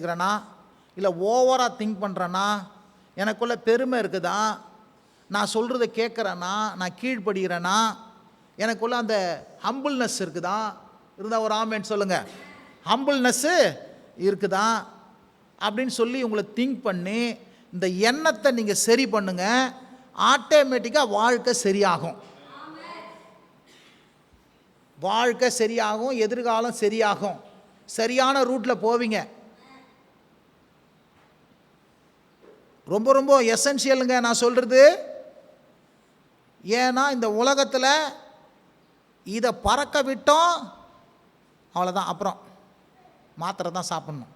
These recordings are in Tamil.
இருக்கிறேனா? இல்லை ஓவராக திங்க் பண்ணுறேனா எனக்குள்ளே பெருமை இருக்குதா? நான் சொல்கிறத கேட்குறேனா நான் கீழ்ப்படுகிறேனா எனக்குள்ளே அந்த ஹம்பிள்னஸ் இருக்குதா? இருந்தால் ஒரு ஆமேன்னு சொல்லுங்கள் ஹம்பிள்னஸ்ஸு இருக்குதா? அப்படின்னு சொல்லி உங்களை திங்க் பண்ணி இந்த எண்ணத்தை நீங்கள் சரி பண்ணுங்க. ஆட்டோமேட்டிக்காக வாழ்க்கை சரியாகும். வாழ்க்கை சரியாகும் எதிர்காலம் சரியாகும். சரியான ரூட்டில் போவீங்க. ரொம்ப ரொம்ப எசென்ஷியலுங்க நான் சொல்கிறது ஏன்னா இந்த உலகத்தில் இதை பறக்க விட்டோம் அவ்வளோதான் அப்புறம் மாத்திரை தான் சாப்பிட்ணும்.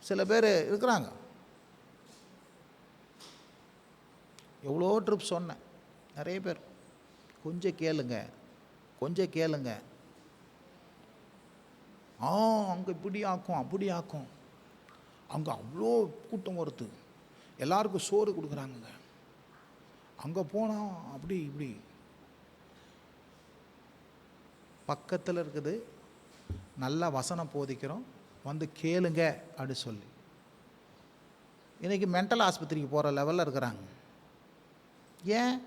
சில பேர் இருக்கிறாங்க. எவ்வளோ ட்ரிப் சொன்னேன். நிறைய பேர். கொஞ்சம் கேளுங்க. கொஞ்சம் கேளுங்க. ஆ அங்கே இப்படி ஆக்கும் அப்படி ஆக்கும். அங்கே அவ்வளோ கூட்டம் வருது. எல்லாருக்கும் சோறு கொடுக்குறாங்க அங்கே போனால் அப்படி இப்படி. பக்கத்தில் இருக்குது. நல்லா வசனம் போதிக்கிறோம். வந்து கேளுங்க அப்படி சொல்லி. இன்றைக்கி மென்டல் ஆஸ்பத்திரிக்கு போகிற லெவலில் இருக்கிறாங்க. ஏன்?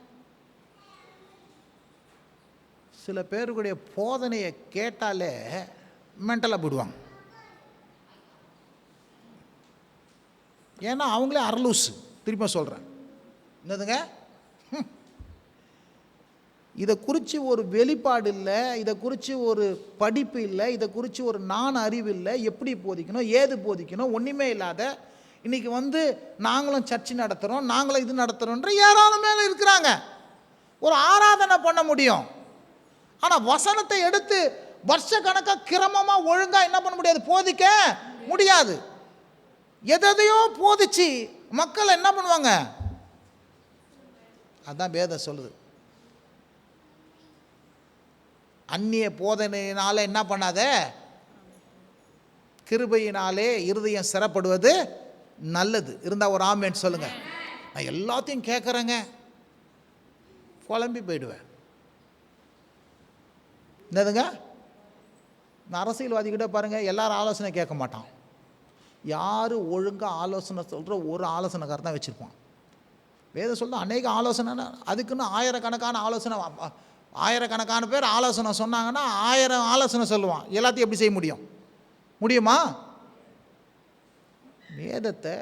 சில பேருக்குடைய போதனையை கேட்டாலே மென்டலாக போயிடுவாங்க. ஏன்னா அவங்களே அரலூசு திரும்ப சொல்கிறேன் என்னதுங்க? இதை குறித்து ஒரு வெளிப்பாடு இல்லை இதை குறித்து ஒரு படிப்பு இல்லை இதை குறித்து ஒரு நான் அறிவு இல்லை எப்படி போதிக்கணும் ஏது போதிக்கணும் ஒன்றுமே இல்லாத இன்றைக்கி வந்து நாங்களும் சர்ச்சு நடத்துகிறோம் நாங்களும் இது நடத்துகிறோன்ற ஏராளம் மேலே இருக்கிறாங்க. ஒரு ஆராதனை பண்ண முடியும். ஆனால் வசனத்தை எடுத்து வருஷ கணக்காக கிரமமாக ஒழுங்காக என்ன பண்ண முடியாது? போதிக்க முடியாது. எதையோ போதிச்சு மக்கள் என்ன பண்ணுவாங்க? அதுதான் வேதம் சொல்லுது. அந்நிய போதனையினால் என்ன பண்ணாத? கிருபையினாலே இருதயம் சிறப்படுவது நல்லது. இருந்தால் ஒரு ஆமேன்னு சொல்லுங்கள் நான் எல்லாத்தையும் கேட்குறேங்க குழம்பி போயிடுவேன். என்னதுங்க? இந்த அரசியல்வாதிகிட்ட பாருங்கள் எல்லாரும் ஆலோசனை கேட்க மாட்டான். யார் ஒழுங்காக ஆலோசனை சொல்கிற ஒரு ஆலோசனைக்காரர் தான் வச்சுருப்பான். வேதம் சொல்ல அநேக ஆலோசனை அதுக்குன்னு ஆயிரக்கணக்கான ஆலோசனை ஆயிரக்கணக்கான பேர் ஆலோசனை சொன்னாங்கன்னா ஆயிரம் ஆலோசனை சொல்லுவான். எல்லாத்தையும் எப்படி செய்ய முடியும்? முடியுமா? வேதத்தை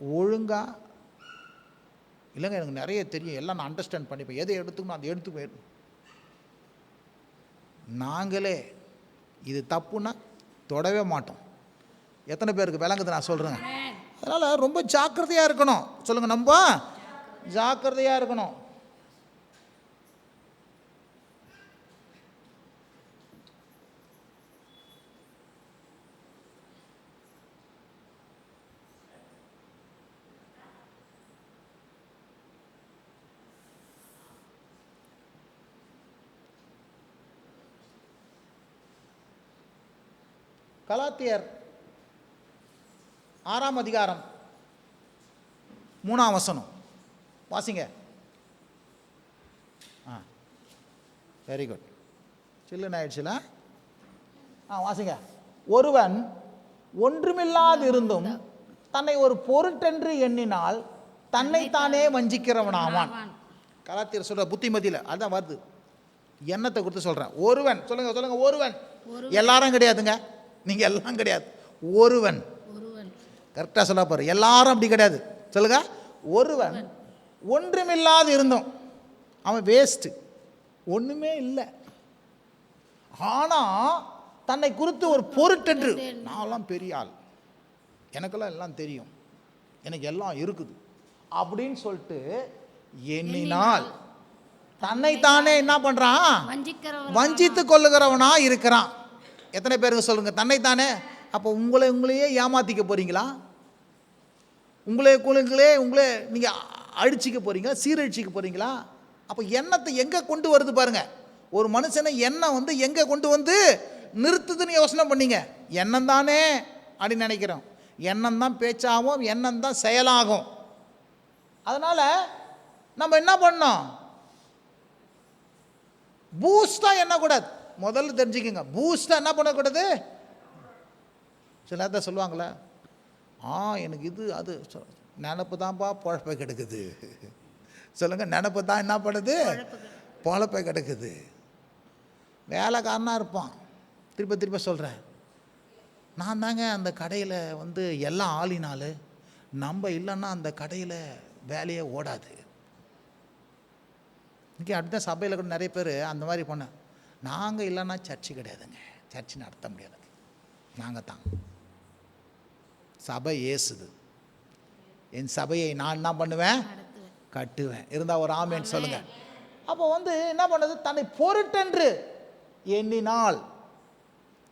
ஒழுங்காக இல்லைங்க எனக்கு நிறைய தெரியும். எல்லாம் நான் அண்டர்ஸ்டாண்ட் பண்ணிப்பேன். எதை எடுத்துக்கணும் அதை எடுத்து போயிடணும் நாங்களே இது தப்புன்னா தொடவே மாட்டோம். எத்தனை பேருக்கு விளங்குது நான் சொல்கிறேங்க அதனால் ரொம்ப ஜாக்கிரதையாக இருக்கணும். சொல்லுங்கள் நம்ம ஜாக்கிரதையாக இருக்கணும். கலாத்தியர் ஆறாம் அதிகாரம் மூணாம் வசனம். வாசிங்க. ஆ. வெரி குட் சில்லுன்னு ஆயிடுச்சுல? ஆ வாசிங்க. ஒருவன் ஒன்றுமில்லாது இருந்தும் தன்னை ஒரு பொருட்டென்று எண்ணினால் தன்னைத்தானே வஞ்சிக்கிறவனாவான். கலாத்தியர் சொல்ற புத்திமதியில் அதான் வருது. எண்ணத்தை கொடுத்து சொல்கிறேன் ஒருவன் சொல்லுங்க சொல்லுங்க ஒருவன். எல்லாரும் கிடையாதுங்க. நீங்கள் எல்லாம் கிடையாது. ஒருவன். ஒருவன். கரெக்டாக சொல்ல பாரு எல்லாரும் அப்படி கிடையாது. சொல்லுங்க. ஒருவன். ஒன்றுமில்லாது இருந்தோம். அவன் வேஸ்ட்டு ஒன்றுமே இல்லை. ஆனால் தன்னை குறித்து ஒரு பொருட்டென்று. நான்லாம் பெரிய ஆள். எனக்கெல்லாம் எல்லாம் தெரியும். எனக்கு எல்லாம் இருக்குது. அப்படின்னு சொல்லிட்டு எண்ணினால் தன்னைத்தானே என்ன பண்ணுறான் வஞ்சித்து கொள்ளுகிறவனா இருக்கிறான். எத்தனை பேருக்கு சொல்லுங்கள் தன்னைத்தானே? அப்போ உங்களை உங்களையே ஏமாத்திக்க போகிறீங்களா உங்களே உங்களுங்களே உங்களே நீங்கள் அழிச்சிக்க போகிறீங்களா சீரழிச்சிக்க போகிறீங்களா அப்போ எண்ணத்தை எங்கே கொண்டு வருது பாருங்கள் ஒரு மனுஷனை எண்ணம் வந்து எங்கே கொண்டு வந்து நிறுத்துதுன்னு யோசனை பண்ணீங்க. எண்ணம் தானே அப்படின்னு நினைக்கிறோம். எண்ணம் தான் பேச்சாகும் எண்ணம் தான் செயலாகும். அதனால் நம்ம என்ன பண்ணோம் பூஸ்டாக எண்ணக்கூடாது. முதல்ல தெரிஞ்சுக்கங்க. பூஸ்டாக என்ன பண்ணக்கூடாது? சில நேரத்தை சொல்லுவாங்களே ஆ எனக்கு இது அது. நினப்பு தான்ப்பா பொழப்பை கெடுக்குது. சொல்லுங்க நினப்பு தான் என்ன பண்ணுது? பொழப்பை. கெடுக்குது. வேலைக்காரனாக இருப்பான். திருப்ப திருப்ப சொல்கிறேன் நான் தாங்க அந்த கடையில் வந்து எல்லாம் ஆளினாலு நம்ம இல்லைன்னா அந்த கடையில் வேலையே ஓடாது. இங்கே அடுத்த சபையில் கூட நிறைய பேர் அந்த மாதிரி பண்ண நாங்கள் இல்லைன்னா சர்ச்சு கிடையாதுங்க. சர்ச்சு நடத்த முடியாதுங்க நாங்கள் தான். சபை ஏசுது. என் சபையை நான் என்ன பண்ணுவேன்? கட்டுவேன். இருந்தால் ஒரு ஆமேன்னு சொல்லுங்க. அப்போ வந்து என்ன பண்ணுது? தன்னை பொருட்டென்று எண்ணினால்.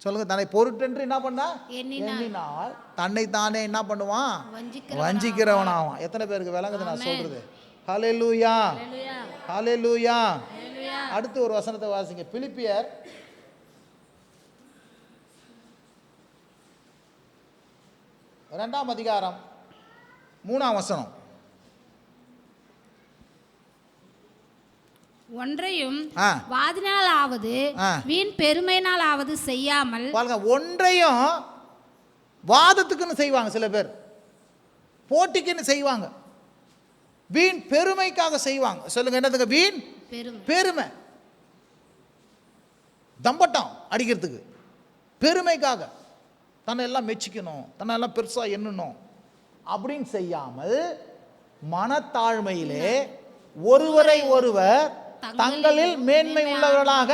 சொல்லுங்க தன்னை பொருட்டென்று என்ன பண்ணா? எண்ணினால். தன்னை தானே என்ன பண்ணுவான்? வஞ்சிக்கிறவனாவான். எத்தனை பேருக்கு விளங்குது நான் சொல்றது? ஹலே லூயா ஹலே லூயா அடுத்து ஒரு வசனத்தை வாசிங்க. பிலிப்பியர் ரெண்டாம் அதிகாரம் மூணாம் வசனம். ஒன்றையும் வாதினால் ஆவது. வீண் பெருமையினால் ஆவது செய்யாமல் பாருங்க ஒன்றையும் வாதத்துக்குன்னு செய்வாங்க சில பேர். போட்டிக்குன்னு செய்வாங்க. வீண் பெருமைக்காக செய்வாங்க. சொல்லுங்க என்னதுங்க? வீண் பெருமை. தம்பட்டம் அடிக்கிறதுக்கு. பெருமைக்காக. தன்னை எல்லாம் மெச்சிக்கணும். தன்னை எல்லாம் பெருசாக எண்ணணும். அப்படின்னு செய்யாமல் மனத்தாழ்மையிலே ஒருவரை ஒருவர் தங்களில் மேன்மை உள்ளவர்களாக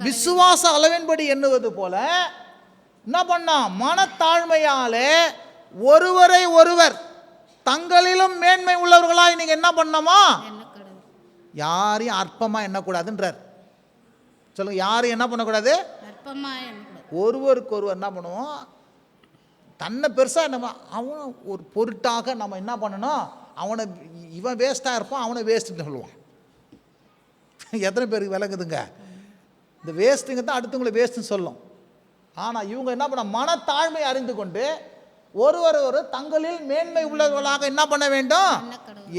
விசுவாச அளவின்படி எண்ணுவது போல என்ன பண்ணா? மனத்தாழ்மையாலே ஒருவரை ஒருவர் தங்களிலும் மேன்மை உள்ளவர்களாய் நீங்க என்ன கடவுள் யாரையும் அற்பமா எண்ணக்கூடாதுன்றார். சொல்லுங்க யாரையும் என்ன பண்ணக்கூடாது? ஒருவருக்கு ஒருவர் என்ன பண்ணுவோம்? தன்னை பெருசாக நம்ம அவனை ஒரு பொருட்டாக நம்ம என்ன பண்ணணும்? அவனை இவன் வேஸ்ட்டாக இருப்பான் அவனை வேஸ்ட்டுன்னு சொல்லுவான். எத்தனை பேருக்கு விளங்குதுங்க? இந்த வேஸ்ட்டுங்க தான் அடுத்தவங்களை வேஸ்ட்டுன்னு சொல்லும். ஆனால் இவங்க என்ன பண்ண மனத்தாழ்மை அறிந்து கொண்டு ஒருவர் ஒரு தங்களில் மேன்மை உள்ளவர்களாக என்ன பண்ண வேண்டும்?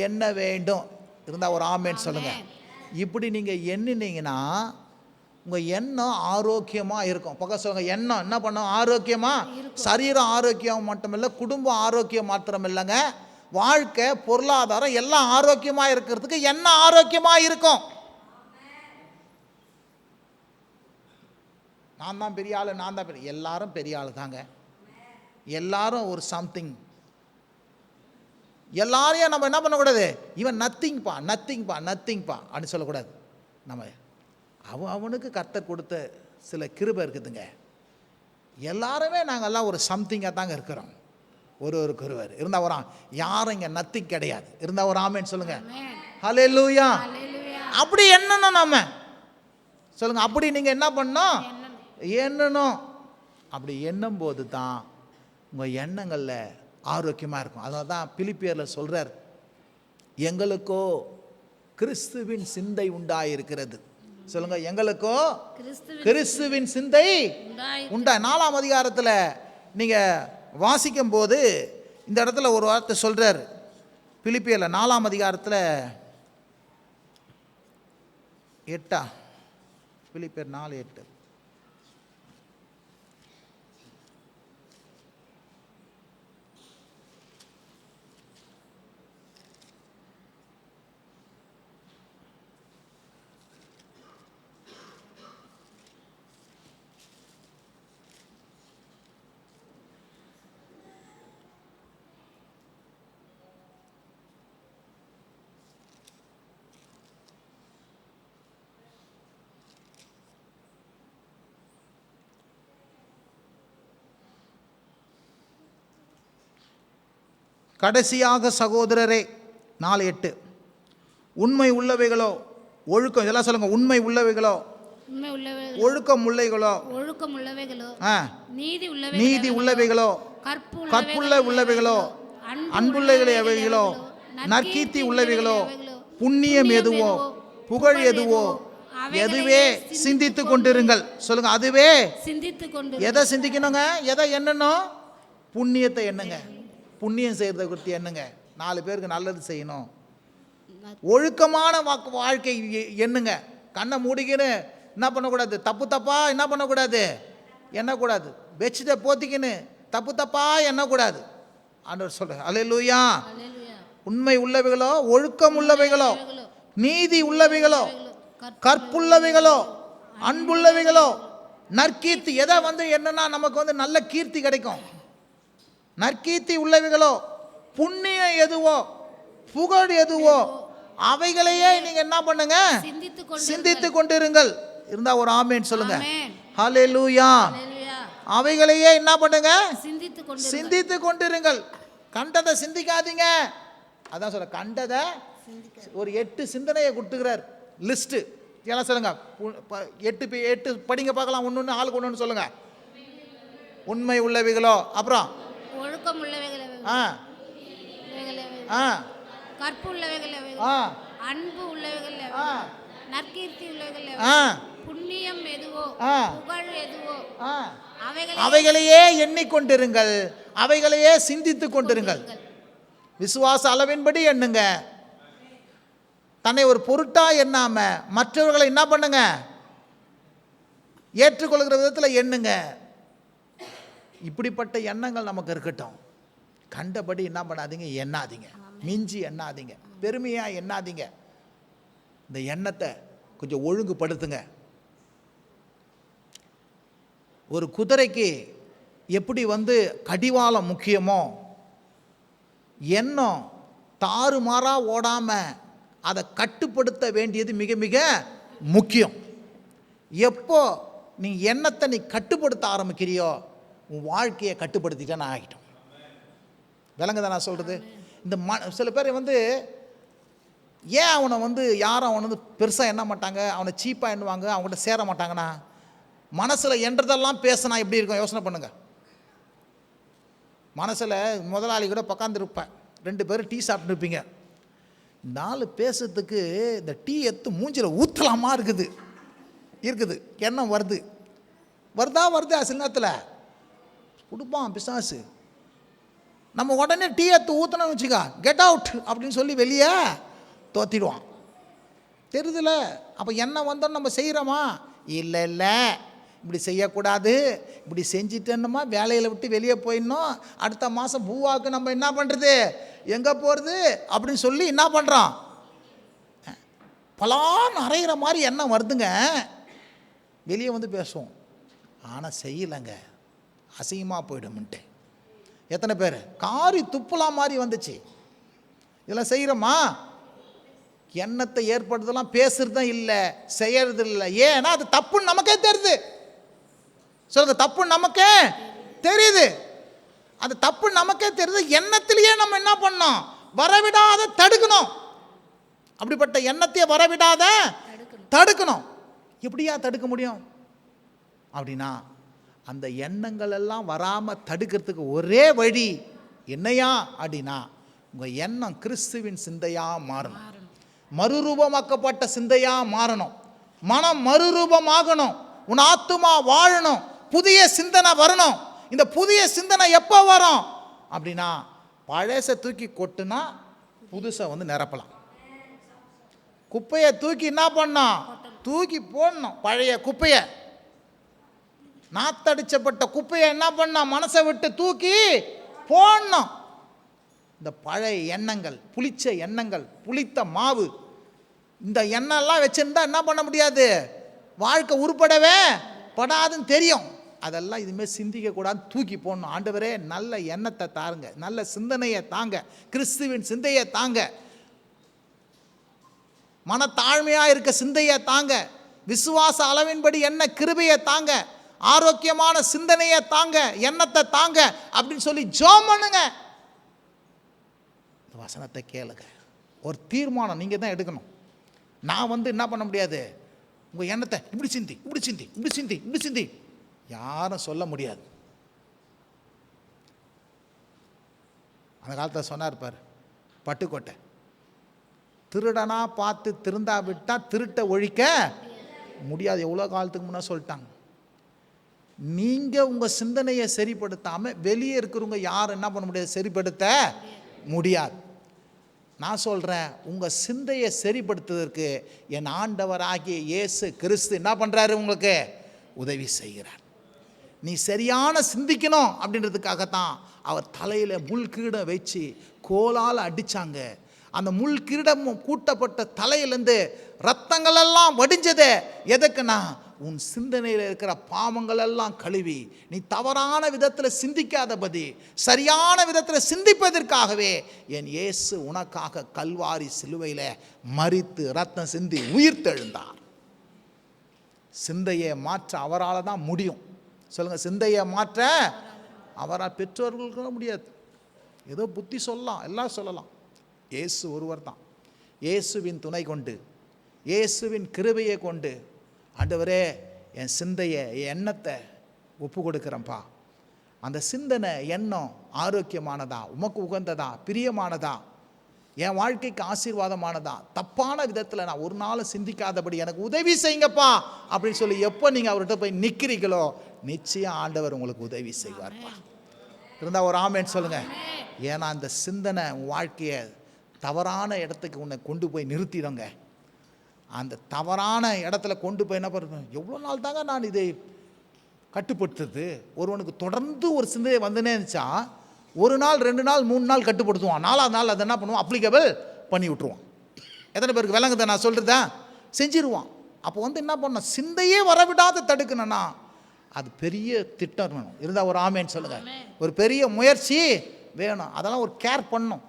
என்ன வேண்டும். இருந்தால் ஒரு ஆமேன்னு சொல்லுங்க. இப்படி நீங்கள் எண்ணினீங்கன்னா உங்கள் எண்ணம் ஆரோக்கியமாக இருக்கும். பக்கம் சொல்லுங்க எண்ணம் என்ன பண்ணும்? ஆரோக்கியமாக சரீரம் ஆரோக்கியம் மட்டுமில்லை குடும்பம் ஆரோக்கியம் மாத்திரம் இல்லைங்க வாழ்க்கை பொருளாதாரம் எல்லாம் ஆரோக்கியமாக இருக்கிறதுக்கு எண்ணம் ஆரோக்கியமாக இருக்கும். நான் தான் பெரிய ஆள் நான் தான் பெரிய எல்லாரும் பெரிய ஆள் தாங்க எல்லாரும் ஒரு சம்திங் எல்லாரையும் நம்ம என்ன பண்ணக்கூடாது? இவன் நத்திங்ப்பா நத்திங்ப்பா நத்திங்ப்பா அப்படின்னு சொல்லக்கூடாது. நம்ம அவன் அவனுக்கு கர்த்தர் கொடுத்த சில கிருபை இருக்குதுங்க. எல்லாருமே நாங்கள்லாம் ஒரு சம்திங்காக தாங்க இருக்கிறோம். ஒரு ஒரு ஒருவர் இருந்தால் ஒரு யாரும் இங்கே நத்திங் கிடையாது. இருந்தால் ஒரு ஆமேன்னு சொல்லுங்கள் ஹலே லூயா அப்படி எண்ணணும் நம்ம சொல்லுங்க அப்படி நீங்கள் என்ன என்னன்னு எண்ணணும். அப்படி எண்ணும் போது தான் உங்கள் எண்ணங்களில் ஆரோக்கியமாக இருக்கும். அதனால தான் பிலிப்பியரில் சொல்கிறார் எங்களுக்கோ கிறிஸ்துவின் சிந்தை உண்டாயிருக்கிறது. சொல்லுங்க எங்களுக்கோ கிறிஸ்துவின் கிறிஸ்துவின் சிந்தை உண்டா? நாலாம் அதிகாரத்தில் நீங்கள் வாசிக்கும் போது இந்த இடத்துல ஒரு வார்த்தை சொல்கிறார் பிலிப்பியரில் நாலாம் அதிகாரத்தில் எட்டா? பிலிப்பியர் நாலு எட்டு. கடைசியாக சகோதரரே நாலு எட்டு. உண்மை உள்ளவைகளோ ஒழுக்கம் இதெல்லாம் சொல்லுங்க உண்மை உள்ளவைகளோ ஒழுக்கம் உள்ளவைகளோ ஒழுக்கம் உள்ளவைகளோ நீதி உள்ளவைகளோ நீதி உள்ளவைகளோ கற்பு கற்புள்ள உள்ளவைகளோ அன்புள்ளவைகளோ நற்கீர்த்தி உள்ளவைகளோ புண்ணியம் எதுவோ புகழ் எதுவோ எதுவே சிந்தித்து கொண்டிருங்கள். சொல்லுங்க அதுவே சிந்தித்து கொண்டு எதை சிந்திக்கணுங்க எதை எண்ணணும் புண்ணியத்தை எண்ணுங்க. புண்ணியம் செய்கிறத குறித்து எண்ணுங்க நாலு பேருக்கு நல்லது செய்யணும். ஒழுக்கமான வாக்கு வாழ்க்கை எண்ணுங்க கண்ணை மூடிக்கின்னு என்ன பண்ணக்கூடாது? தப்பு தப்பா என்ன பண்ணக்கூடாது? எண்ணக்கூடாது. பெட்ஷீட்டை போத்திக்கின்னு தப்பு தப்பா எண்ணக்கூடாது. ஆண்டவர் அல்லேலூயா அல்லேலூயா உண்மை உள்ளவைகளோ ஒழுக்கம் உள்ளவைகளோ நீதி உள்ளவைகளோ கற்புள்ளவைகளோ அன்புள்ளவைகளோ. நற்கீர்த்தி எதை வந்து என்னன்னா நமக்கு வந்து நல்ல கீர்த்தி கிடைக்கும். நற்கீர்த்தி உள்ளவைகளோ புண்ணியம் எதுவோ புகழ் எதுவோ அவைகளையே நீங்க என்ன பண்ணுங்க? சிந்தித்து கொண்டு சிந்தித்து கொண்டிருங்கள். இருந்தா ஒரு ஆமேன் சொல்லுங்க. ஹalleluya. அல்லேலூயா அவைகளையே என்ன பண்ணுங்க? சிந்தித்து கொண்டு சிந்தித்து கொண்டிருங்கள். கண்டதை சிந்திக்காதீங்க. அதான் சொல்ல கண்டதை ஒரு எட்டு சிந்தனையை கொடுத்துக்கிறார். லிஸ்ட்டு எல்லாம் சொல்லுங்க. எட்டு எட்டு படிங்க பார்க்கலாம். ஒன்று ஒன்று ஆளுக்கு ஒன்று சொல்லுங்க. உண்மை உள்ளவைகளோ அப்புறம் ஒழுக்கம் உள்ளவைகள் ஆ ஆ. கற்பு உள்ளவைகள் ஆ. அன்பு உள்ளவைகள் ஆ. நற்கீர்த்தி உள்ளவைகள் ஆ. புண்ணியம் எதுவோ ஆ. புகழ் எதுவோ அவைகளையே எண்ணிக்கொண்டிருங்கள். அவைகளையே சிந்தித்து கொண்டிருங்கள். விசுவாச அளவின்படி எண்ணுங்க. தன்னை ஒரு பொருட்டா எண்ணாம மற்றவர்களை என்ன பண்ணுங்க? ஏற்றுக்கொள்கிற விதத்தில் எண்ணுங்க. இப்படிப்பட்ட எண்ணங்கள் நமக்கு இருக்கட்டும். கண்டபடி என்ன பண்ணாதீங்க எண்ணாதீங்க. மிஞ்சி எண்ணாதீங்க. பெருமையா எண்ணாதீங்க. இந்த எண்ணத்தை கொஞ்சம் ஒழுங்குபடுத்துங்க. ஒரு குதிரைக்கு எப்படி வந்து கடிவாளம் முக்கியமோ எண்ணம் தாறுமாறாக ஓடாமல் அதை கட்டுப்படுத்த வேண்டியது மிக மிக முக்கியம். எப்போ நீ எண்ணத்தை நீ கட்டுப்படுத்த ஆரம்பிக்கிறியோ உன் வாழ்க்கையை கட்டுப்படுத்திட்டேன்னு ஆகிட்டோம் விளங்குதா நான் சொல்கிறது இந்த ம சில பேர் வந்து ஏன் அவனை வந்து யாரும் அவனை வந்து பெருசாக எண்ண மாட்டாங்க? அவனை சீப்பாக எண்ணுவாங்க அவங்கள்ட்ட சேர மாட்டாங்கண்ணா? மனசில் என்றதெல்லாம் பேசினா எப்படி இருக்கும்? யோசனை பண்ணுங்கள் மனசில் முதலாளி கூட உட்காந்துருப்பேன் ரெண்டு பேரும் டீ சாப்பிட்டுருப்பீங்க நாலு பேசுறதுக்கு இந்த டீ எடுத்து மூஞ்சில் ஊற்றலாமா இருக்குது? இருக்குது. எண்ணம் வருது. வருதா வருது சில நேரத்தில்? கொடுப்பான் பிசாசு நம்ம உடனே டீ எடுத்து ஊற்றணும்னு வச்சுக்கா கெட் அவுட் அப்படின்னு சொல்லி வெளியே தோத்திடுவான். தெரியுதுல அப்போ என்ன வந்தோம் நம்ம செய்கிறோமா இல்லை இல்லை. இப்படி செய்யக்கூடாது. இப்படி செஞ்சிட்டேன்னுமா? வேலையில் விட்டு வெளியே போயிடணும். அடுத்த மாதம் பூவாக்கு நம்ம என்ன பண்ணுறது எங்கே போகிறது அப்படின்னு சொல்லி என்ன பண்ணுறோம் பலான்னு அரைகிற மாதிரி எண்ணம் வருதுங்க. வெளியே வந்து பேசுவோம். ஆனால் செய்யலைங்க. அசிங்கமாக போயிடும்ன்ட்டு. எத்தனை பேர்? காரி துப்புலாம் மாதிரி வந்துச்சு. இதெல்லாம் செய்கிறோமா எண்ணத்தை ஏற்படுத்தலாம் பேசுறது தான் இல்லை செய்யறது இல்லை. ஏன்னா அது தப்புன்னு நமக்கே தெரியுது. சொல்லுங்க தப்புன்னு நமக்கே தெரியுது. அது தப்பு நமக்கே தெரியுது. எண்ணத்திலேயே நம்ம என்ன பண்ணோம் வரவிடாத தடுக்கணும். அப்படிப்பட்ட எண்ணத்தையே வரவிடாத தடுக்கணும். எப்படியா தடுக்க முடியும்? அப்படின்னா அந்த எண்ணங்கள் எல்லாம் வராமல் தடுக்கிறதுக்கு ஒரே வழி என்னையா அப்படின்னா உங்கள் எண்ணம் கிறிஸ்துவின் சிந்தையாக மாறணும். மறுரூபமாக்கப்பட்ட சிந்தையாக மாறணும். மனம் மறுரூபமாகணும். உன் ஆத்துமா வாழணும். புதிய சிந்தனை வரணும். இந்த புதிய சிந்தனை எப்போ வரும்? அப்படின்னா பழசை தூக்கி கொட்டுனா புதுசை வந்து நிரப்பலாம். குப்பையை தூக்கி என்ன பண்ணோம் தூக்கி போடணும். பழைய குப்பையை. நாத்தடிச்சப்பட்ட குப்பையை என்ன பண்ணோம் மனசை விட்டு தூக்கி போடணும். இந்த பழைய எண்ணங்கள் புளிச்ச எண்ணங்கள் புளித்த மாவு இந்த எண்ணெல்லாம் வச்சுருந்தா என்ன பண்ண முடியாது? வாழ்க்கை உருப்படவே படாதுன்னு தெரியும். அதெல்லாம் இதுமாரி சிந்திக்கக்கூடாது தூக்கி போடணும். ஆண்டவரே நல்ல எண்ணத்தை தாருங்க. நல்ல சிந்தனையை தாங்க. கிறிஸ்துவின் சிந்தையை தாங்க. மனத்தாழ்மையாக இருக்க சிந்தையை தாங்க. விசுவாச அளவின்படி என்ன கிருபையை தாங்க. ஆரோக்கியமான சிந்தனையை தாங்க எண்ணத்தை தாங்க அப்படின்னு சொல்லி ஜோம் பண்ணுங்க. வசனத்தை கேளுங்க. ஒரு தீர்மானம் நீங்கள் தான் எடுக்கணும். நான் வந்து என்ன பண்ண முடியாது? உங்கள் எண்ணத்தை இப்படி சிந்தி இப்படி சிந்தி இப்படி சிந்தி இப்படி சிந்தி. யாரும் சொல்ல முடியாது. அந்த காலத்தில் சொன்னார் பார் பட்டுக்கோட்டை. திருடனாக பார்த்து திருந்தா விட்டால் திருட்டை ஒழிக்க முடியாது. எவ்வளோ காலத்துக்கு முன்னே சொல்லிட்டாங்க. நீங்கள் உங்கள் சிந்தனையை சரிப்படுத்தாமல் வெளியே இருக்கிறவங்க யாரும் என்ன பண்ண முடியாது சரிப்படுத்த முடியாது. நான் சொல்கிறேன் உங்கள் சிந்தையை சரிப்படுத்துவதற்கு என் ஆண்டவராகிய இயேசு கிறிஸ்து என்ன பண்ணுறாரு உங்களுக்கு? உதவி செய்கிறார். நீ சரியான சிந்திக்கணும் அப்படின்றதுக்காகத்தான் அவர் தலையில் முள் வச்சு கோலால் அடித்தாங்க அந்த முள் கூட்டப்பட்ட தலையிலேருந்து ரத்தங்களெல்லாம் வடிஞ்சதே. எதுக்குன்னா உன் சிந்தனையில் இருக்கிற பாவங்கள் எல்லாம் கழுவி நீ தவறான விதத்தில் சிந்திக்காதபடி சரியான விதத்தில் சிந்திப்பதற்காகவே என் இயேசு உனக்காக கல்வாரி சிலுவையில் மறித்து ரத்தம் சிந்தி உயிர்த்தெழுந்தார். சிந்தையை மாற்ற அவரால் தான் முடியும். சொல்லுங்கள் சிந்தையை மாற்ற அவரால் பெற்றோர்களுக்கு முடியாது. ஏதோ புத்தி சொல்லலாம் எல்லாம் சொல்லலாம். இயேசு ஒருவர் தான். இயேசுவின் துணை கொண்டு இயேசுவின் கிருபையை கொண்டு ஆண்டவரே என் சிந்தையை என் எண்ணத்தை ஒப்பு கொடுக்குறேன்ப்பா அந்த சிந்தனை எண்ணம் ஆரோக்கியமானதா? உமக்கு உகந்ததா? பிரியமானதா? என் வாழ்க்கைக்கு ஆசீர்வாதமானதா? தப்பான விதத்தில் நான் ஒரு நாளும் சிந்திக்காதபடி எனக்கு உதவி செய்யுங்கப்பா. அப்படின்னு சொல்லி எப்போ நீங்கள் அவர்கிட்ட போய் நிற்கிறீங்களோ நிச்சயம் ஆண்டவர் உங்களுக்கு உதவி செய்வார்ப்பா. இருந்தால் ஒரு ஆமேன்னு சொல்லுங்கள் ஏன்னா அந்த சிந்தனை உன் வாழ்க்கையை தவறான இடத்துக்கு உன்னை கொண்டு போய் நிறுத்திடுங்க. அந்த தவறான இடத்துல கொண்டு போய் என்ன பண்ணுறேன் எவ்வளோ நாள் தாங்க நான் இதை கட்டுப்படுத்துறது? ஒருவனுக்கு தொடர்ந்து ஒரு சிந்தனை வந்துனே இருந்துச்சா ஒரு நாள் ரெண்டு நாள் மூணு நாள் கட்டுப்படுத்துவான். நாலாவது நாள் அதை என்ன பண்ணுவான்? அப்ளிகபிள் பண்ணி விட்ருவான் எத்தனை பேருக்கு விளங்குதை? நான் சொல்கிறதா செஞ்சிருவான். அப்போ வந்து என்ன பண்ணணும்? சிந்தையே வரவிடாத தடுக்கணும்னா அது பெரிய திட்டம் வேணும். இருந்தால் ஒரு ஆமேன்னு சொல்லுங்கள் ஒரு பெரிய முயற்சி வேணும். அதெல்லாம் ஒரு கேர் பண்ணும்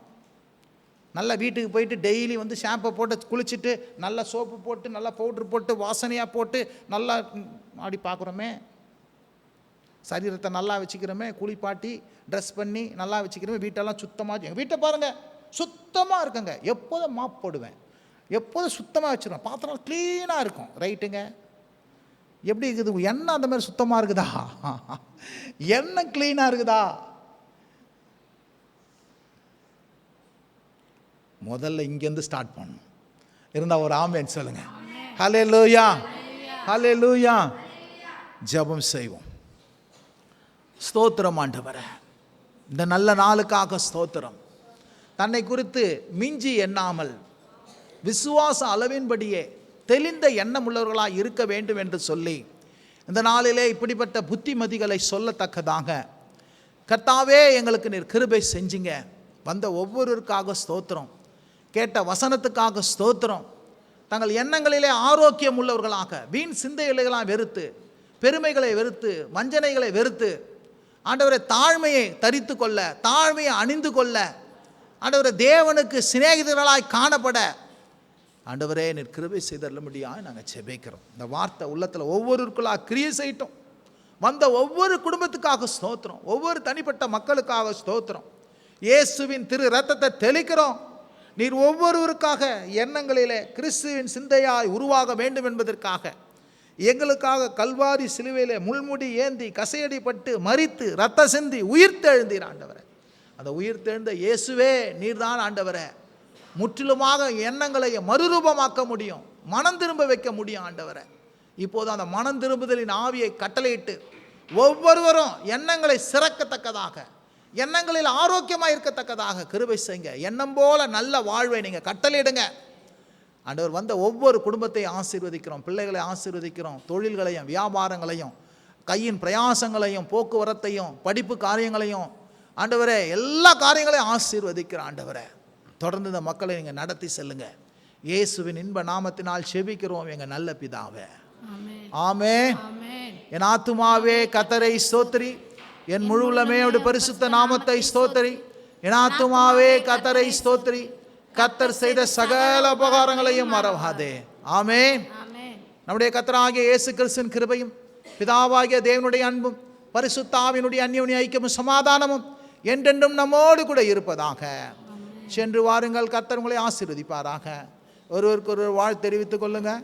நல்லா வீட்டுக்கு போயிட்டு டெய்லி வந்து ஷாம்பை போட்டு குளிச்சுட்டு நல்லா சோப்பு போட்டு நல்லா பவுட்ரு போட்டு வாசனையாக போட்டு நல்லா ம், ஆடி பார்க்குறோமே சரீரத்தை நல்லா வச்சுக்கிறோமே குளிப்பாட்டி ட்ரெஸ் பண்ணி நல்லா வச்சுக்கிறோமே வீட்டெல்லாம் சுத்தமாக எங்கள் வீட்டை பாருங்கள் சுத்தமாக இருக்குங்க. எப்போதும் மாப் போடுவேன். எப்போதும் சுத்தமாக வச்சுருவேன். பாத்திரம் க்ளீனாக இருக்கும். ரைட்டுங்க எப்படி இருக்குது? எண்ணெய் அந்த மாதிரி சுத்தமாக இருக்குதா? எண்ணெய் க்ளீனாக இருக்குதா? முதல்ல இங்கேருந்து ஸ்டார்ட் பண்ணணும். இருந்தால் ஒரு ஆமேன்னு சொல்லுங்க. ஹலே லூயா ஹலே லூயா ஜபம் செய்வோம். ஸ்தோத்திரம் ஆண்டவரே. இந்த நல்ல நாளுக்காக ஸ்தோத்திரம். தன்னை குறித்து மிஞ்சி எண்ணாமல் விசுவாச அளவின்படியே தெளிந்த எண்ணமுள்ளவர்களாக இருக்க வேண்டும் என்று சொல்லி இந்த நாளிலே இப்படிப்பட்ட புத்திமதிகளை சொல்லத்தக்கதாக கர்த்தாவே எங்களுக்கு நீர் கிருபை செஞ்சீங்க. வந்த ஒவ்வொருவருக்காக ஸ்தோத்திரம். கேட்ட வசனத்துக்காக ஸ்தோத்திரம். தங்கள் எண்ணங்களிலே ஆரோக்கியம் உள்ளவர்களாக வீண் சிந்தைகளையெல்லாம் வெறுத்து பெருமைகளை வெறுத்து வஞ்சனைகளை வெறுத்து ஆண்டவரை தாழ்மையை தரித்து கொள்ள தாழ்மையை அணிந்து கொள்ள ஆண்டவரை தேவனுக்கு சிநேகிதர்களாய் காணப்பட ஆண்டவரே நீர் கிருபை செய்தருளும்படியாக நாங்கள் செபிக்கிறோம் இந்த வார்த்தை உள்ளத்தில் ஒவ்வொருக்குள்ளாக கிரியை செய்யட்டும். வந்த ஒவ்வொரு குடும்பத்துக்காக ஸ்தோத்திரம். ஒவ்வொரு தனிப்பட்ட மக்களுக்காக ஸ்தோத்திரம். இயேசுவின் திரு ரத்தத்தை தெளிக்கிறோம். நீர் ஒவ்வொருவருக்காக எண்ணங்களிலே கிறிஸ்துவின் சிந்தையாய் உருவாக வேண்டும் என்பதற்காக. எங்களுக்காக கல்வாரி சிலுவையில் முள்முடி ஏந்தி கசையடிப்பட்டு மறித்து ரத்த சிந்தி உயிர்த்தெழுந்தீர் ஆண்டவரே. அந்த உயிர்த்தெழுந்த இயேசுவே நீர்தான் ஆண்டவரே. முற்றிலுமாக எண்ணங்களை மறுரூபமாக்க முடியும். மனம் திரும்ப வைக்க முடியும் ஆண்டவரை. இப்போது அந்த மனம் திரும்புதலின் ஆவியை கட்டளையிட்டு ஒவ்வொருவரும் எண்ணங்களை சிறக்கத்தக்கதாக எண்ணங்களில் ஆரோக்கியமாக இருக்கத்தக்கதாக கிருபை செய்யுங்க. எண்ணம் போல நல்ல வாழ்வை நீங்கள் கட்டளையிடுங்க. ஆண்டவர் வந்த ஒவ்வொரு குடும்பத்தையும் ஆசீர்வதிக்கிறோம். பிள்ளைகளை ஆசீர்வதிக்கிறோம். தொழில்களையும் வியாபாரங்களையும் கையின் பிரயாசங்களையும் போக்குவரத்தையும் படிப்பு காரியங்களையும். ஆண்டவரே எல்லா காரியங்களையும் ஆசீர்வதிக்கிற ஆண்டவரே. தொடர்ந்து இந்த மக்களை நீங்கள் நடத்தி செல்லுங்க. இயேசுவின் இன்ப நாமத்தினால் செபிக்கிறோம் எங்கள் நல்ல பிதாவே. ஆமே என் ஆத்துமாவே கத்தரை ஸ்தோத்திரி. என் முழு உள்ளமே அவருடைய பரிசுத்த நாமத்தை ஸ்தோத்திரி. என் ஆத்துமாவே கத்தரை ஸ்தோத்திரி. கத்தர் செய்த சகல உபகாரங்களையும் மறவாதே. ஆமென். நம்முடைய கத்தராகிய இயேசு கிறிஸ்துவின் கிருபையும் பிதாவாகிய தேவனுடைய அன்பும் பரிசுத்தாவினுடைய அந்யோன்ய ஐக்கியமும் சமாதானமும் என்றென்றும் நம்மோடு கூட இருப்பதாக. சென்று வாருங்கள் கத்தர் உங்களை ஆசீர்வதிப்பாராக. ஒருவருக்கு ஒருவர் வாழ் தெரிவித்துக் கொள்ளுங்கள்